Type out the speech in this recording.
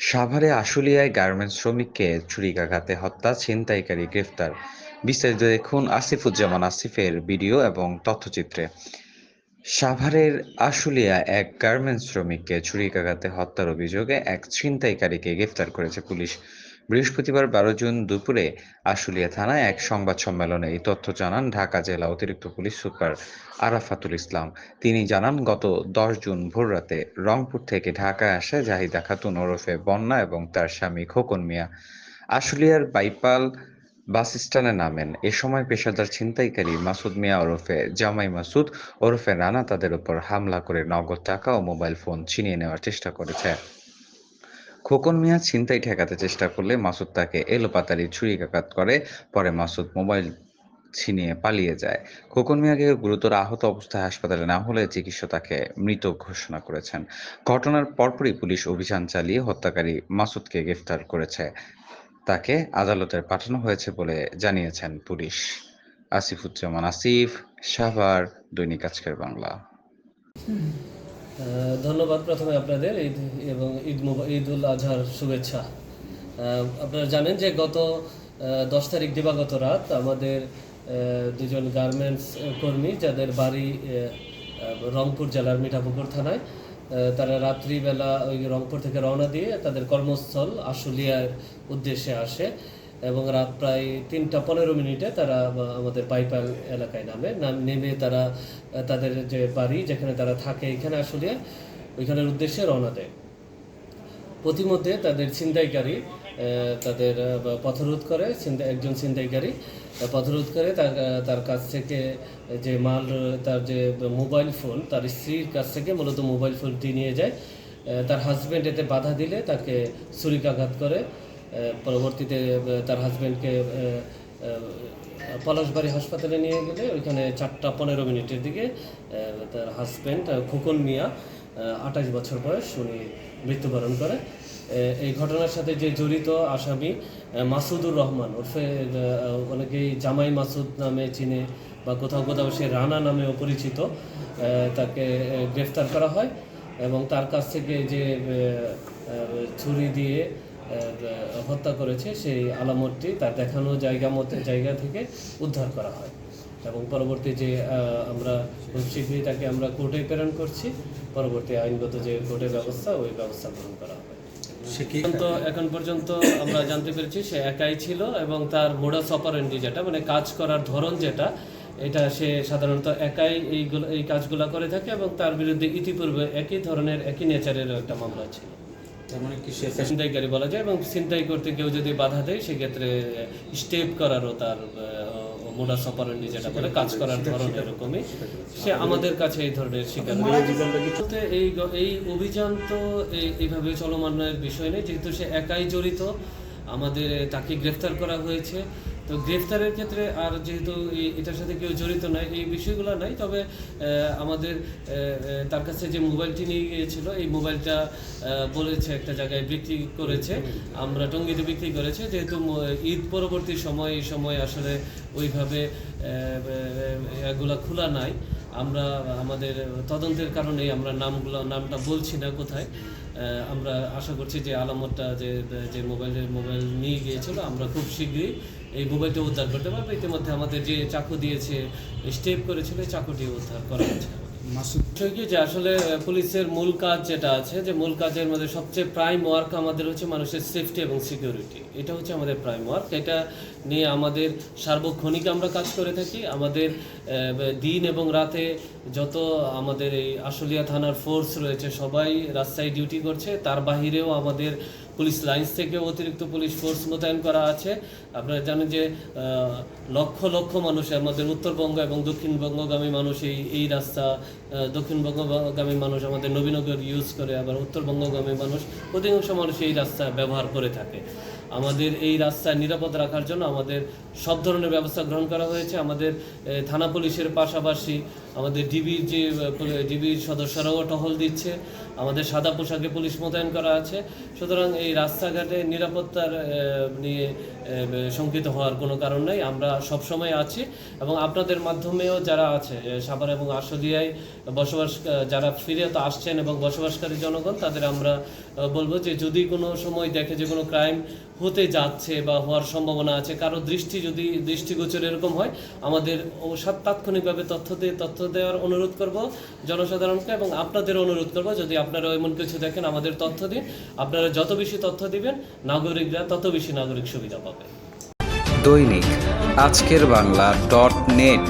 সাভারে আশুলিয়ায় গার্মেন্টস শ্রমিককে ছুরিকাঘাতে হত্যা, ছিনতাইকারী গ্রেফতার। বিস্তারিত দেখুন আসিফুজ্জামান আসিফের ভিডিও এবং তথ্যচিত্রে। সাভারের আশুলিয়া এক গার্মেন্টস শ্রমিককে ছুরিকাঘাতে হত্যার অভিযোগে এক ছিনতাইকারীকে গ্রেফতার করেছে পুলিশ। বৃহস্পতিবার বারো জুন দুপুরে আশুলিয়া থানায় এক সংবাদ সম্মেলনে এই তথ্য জানান ঢাকা জেলা অতিরিক্ত পুলিশ সুপার আরাফাতুল ইসলাম। তিনি জানান, গত দশ জুন ভোররাতে রংপুর থেকে ঢাকায় আসে জাহিদা খাতুন ওরফে বন্যা এবং তার স্বামী খোকন মিয়া আশুলিয়ার বাইপাল বাস স্ট্যান্ডে নামেন। এ সময় পেশাদার ছিনতাইকারী মাসুদ মিয়া ওরফে জামাই মাসুদ, ওরফে রানা তাদের উপর হামলা করে নগদ টাকা ও মোবাইল ফোন ছিনিয়ে নেওয়ার চেষ্টা করেছে। খোকন মিয়া ছিনতাই ঠেকাতে চেষ্টা করলে মাসুদ তাকে এলোপাতাড়ি ছুরিকাঘাত করে, পরে মাসুদ মোবাইল ছিনিয়ে পালিয়ে যায়। খোকন মিয়াকে গুরুতর আহত অবস্থায় হাসপাতালে না হলে চিকিৎসক তাকে মৃত ঘোষণা করেছেন। ঘটনার পরপরই পুলিশ অভিযান চালিয়ে হত্যাকারী মাসুদকে গ্রেফতার করেছে। তাকে আদালতে পাঠানো হয়েছে বলে জানিয়েছেন পুলিশ। আসিফুজ্জামান আসিফ, সাভার, দৈনিক আজকের বাংলা। ধন্যবাদ প্রথমে আপনাদের ঈদ এবং ঈদ ঈদ উল আজহার শুভেচ্ছা। আপনারা জানেন যে গত দশ তারিখ দিবাগত রাত আমাদের দুজন গার্মেন্টস কর্মী যাদের বাড়ি রংপুর জেলার মিঠাপুকুর থানায় তারা রাত্রিবেলা ওই রংপুর থেকে রওনা দিয়ে তাদের কর্মস্থল আশুলিয়ার উদ্দেশ্যে আসে। এবং রাত প্রায় তিনটা পনেরো মিনিটে তারা আমাদের বাইপাল এলাকায় নামে। নাম, নেমে তারা তাদের যে বাড়ি যেখানে তারা থাকে এখানে আসলে ওইখানের উদ্দেশ্যে রওনা দেয়। প্রতিমধ্যে তাদের ছিনতাইকারী তাদের পথরোধ করে একজন ছিনতাইকারী পথরোধ করে তার তার কাছ থেকে যে মাল, তার যে মোবাইল ফোন, তার স্ত্রীর কাছ থেকে মূলত মোবাইল ফোনটি নিয়ে যায়। তার হাজব্যান্ড এতে বাধা দিলে তাকে ছুরিকাঘাত করে। পরবর্তীতে তার হাজব্যান্ডকে পলাশবাড়ি হাসপাতালে নিয়ে গেলে ওইখানে চারটা পনেরো মিনিটের দিকে তার হাজব্যান্ড খোকন মিয়া আঠাশ বছর বয়স, উনি মৃত্যুবরণ করে। এই ঘটনার সাথে যে জড়িত আসামি মাসুদুর রহমান, ওরফে অনেকেই জামাই মাসুদ নামে চিনে বা কোথাও কোথাও সে রানা নামেও পরিচিত তাকে গ্রেফতার করা হয় এবং তার কাছ থেকে যে ছুরি দিয়ে হত্যা করেছে সেই আলামতটি তার দেখানো জায়গা মতো জায়গা থেকে উদ্ধার করা হয়। এবং পরবর্তী যে আমরা খুব শীঘ্রই তাকে আমরা কোর্টে প্রেরণ করছি। পরবর্তী আইনগত যে কোর্টের ব্যবস্থা ওই ব্যবস্থা গ্রহণ করা হবে। সে তো এখন পর্যন্ত আমরা জানতে পেরেছি সে একাই ছিল এবং তার মোডাস অপারেন্ডি যেটা মানে কাজ করার ধরন যেটা এটা সে সাধারণত একাই এইগুলো এই কাজগুলো করে থাকে এবং তার বিরুদ্ধে ইতিপূর্বে একই ধরনের একই নেচারের একটা মামলা ছিল। তার মানে কি সে ছিনতাইকারী বলা যায় এবং ছিনতাই করতে কেউ যদি বাধা দেয় সেক্ষেত্রে স্টেপ করারও তার মোডাস অপারেন্ডি যেটা বলে কাজ করার ধরন এরকমই। সে আমাদের কাছে এই ধরনের শিকার এই এই অভিযান তো এই- এইভাবে চলমানের বিষয় নেই। যেহেতু সে একাই জড়িত আমাদের তাকে গ্রেফতার করা হয়েছে। তো গ্রেফতারের ক্ষেত্রে আর যেহেতু এটার সাথে কেউ জড়িত নয় এই বিষয়গুলো নাই তবে আমাদের তার কাছে যে মোবাইলটি নিয়ে গিয়েছিল এই মোবাইলটা বলেছে একটা জায়গায় বিক্রি করেছে। আমরা টঙ্গিতে বিক্রি করেছে যেহেতু ঈদ পরবর্তী সময় এই সময় আসলে ওইভাবে এগুলা খোলা নাই। আমরা আমাদের তদন্তের কারণে আমরা নামগুলো, নামটা বলছি না কোথায়। আমরা আশা করছি যে আলামতটা যে যে মোবাইলের, মোবাইল নিয়ে গিয়েছিল, আমরা খুব শীঘ্রই এই মোবাইলটা উদ্ধার করতে পারব। ইতিমধ্যে আমাদের যে চাকু দিয়েছে, স্টেপ করেছিল চাকুটি উদ্ধার করা হচ্ছে। বিষয় যে আসলে পুলিশের মূল কাজ যেটা আছে, যে মূল কাজের মধ্যে সবচেয়ে প্রাইম ওয়ার্ক আমাদের হচ্ছে মানুষের সেফটি এবং সিকিউরিটি এটা হচ্ছে আমাদের প্রাইম ওয়ার্ক এটা নিয়ে আমাদের সার্বক্ষণিক আমরা কাজ করে থাকি। আমাদের দিন এবং রাতে যত আমাদের এই আশুলিয়া থানার ফোর্স রয়েছে, সবাই রাস্তায় ডিউটি করছে। তার বাহিরেও আমাদের পুলিশ লাইন্স থেকে অতিরিক্ত পুলিশ ফোর্স মোতায়েন করা আছে। আপনারা জানেন যে লক্ষ লক্ষ মানুষ আমাদের উত্তরবঙ্গ এবং দক্ষিণবঙ্গগামী মানুষ এই এই রাস্তা দক্ষিণবঙ্গগামী মানুষ আমাদের নবীনগর ইউজ করে, আবার উত্তরবঙ্গগামী মানুষ অধিকাংশ মানুষ এই রাস্তা ব্যবহার করে থাকে। আমাদের এই রাস্তায় নিরাপদ রাখার জন্য আমাদের সব ধরনের ব্যবস্থা গ্রহণ করা হয়েছে। আমাদের থানা পুলিশের পাশাপাশি আমাদের ডিবির যে ডিবির সদস্যরাও টহল দিচ্ছে। আমাদের সাদা পোশাকে পুলিশ মোতায়েন করা আছে। সুতরাং এই রাস্তাঘাটে নিরাপত্তার নিয়ে শঙ্কিত হওয়ার কোনো কারণ নেই। আমরা সবসময় আছি এবং আপনাদের মাধ্যমেও যারা আছে সাভার এবং আশুলিয়ায় বসবাস যারা ফিরে তো আসছেন এবং বসবাসকারী জনগণ, তাদের আমরা বলব যে যদি কোনো সময় দেখে যে কোনো ক্রাইম হতে যাচ্ছে বা হওয়ার সম্ভাবনা আছে, কারও দৃষ্টি যদি দৃষ্টিগোচর এরকম হয়, আমাদের তাৎক্ষণিকভাবে তথ্য দিয়ে, তথ্য দেওয়ার অনুরোধ করব জনসাধারণকে এবং আপনাদের অনুরোধ করব যদি আপনারা এমন কিছু দেখেন, আমাদের তথ্য দিন। আপনারা যত বেশি তথ্য দিবেন, নাগরিকরা তত বেশি নাগরিক সুবিধা পাবে। দৈনিক আজকের বাংলা ডট নেট।